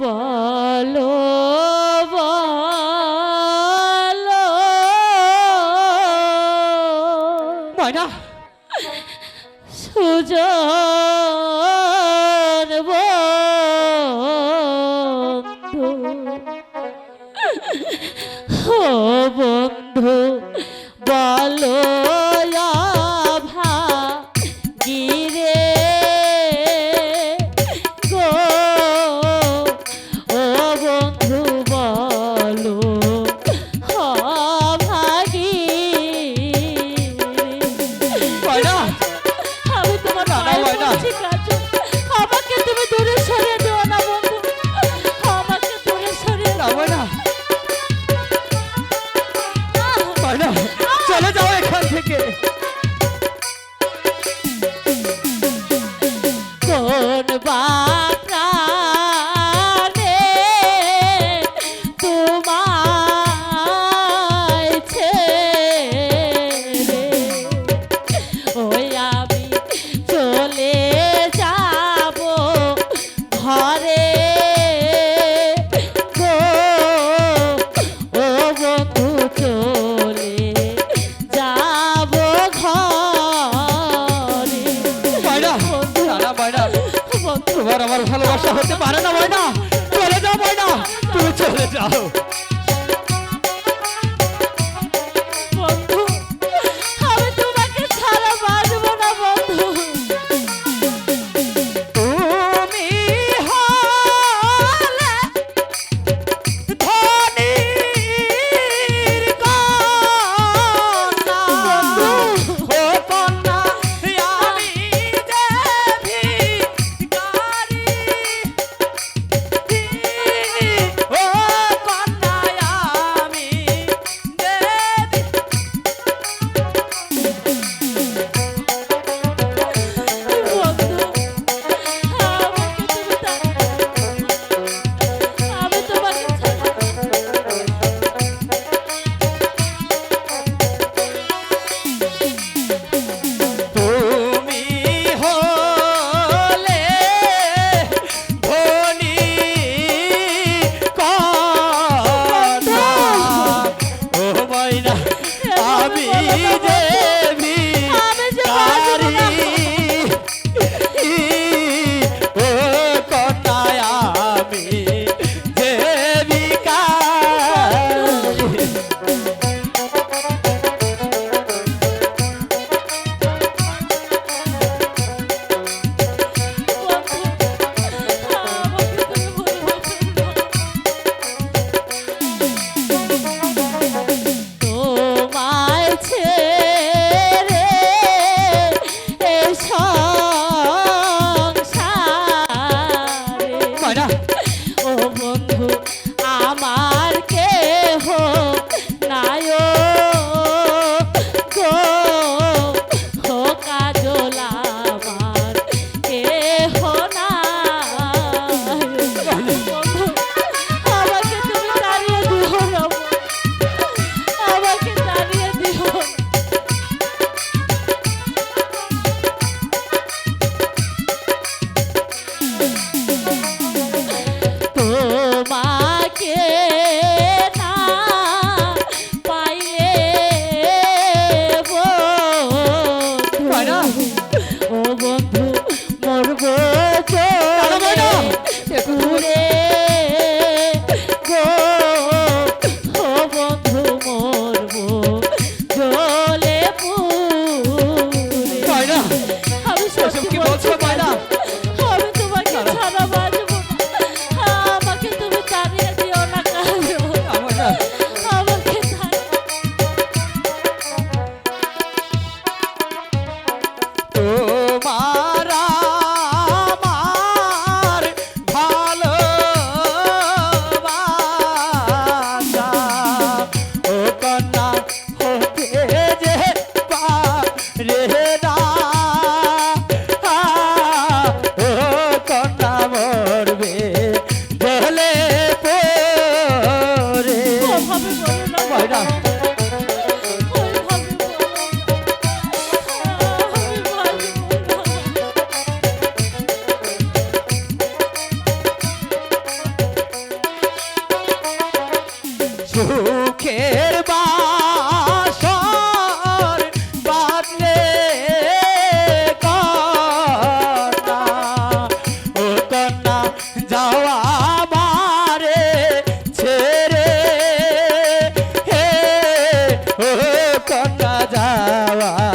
বলো বলো। ময়না সুজন বন্ধু। ও বন্ধু বলো। মরণ বা ভালোবাসা হতে পারে না ময়না। চলে যাও ময়না। তুমি চলে যাও। হয় না? ও বন্ধু কটা যাওয়া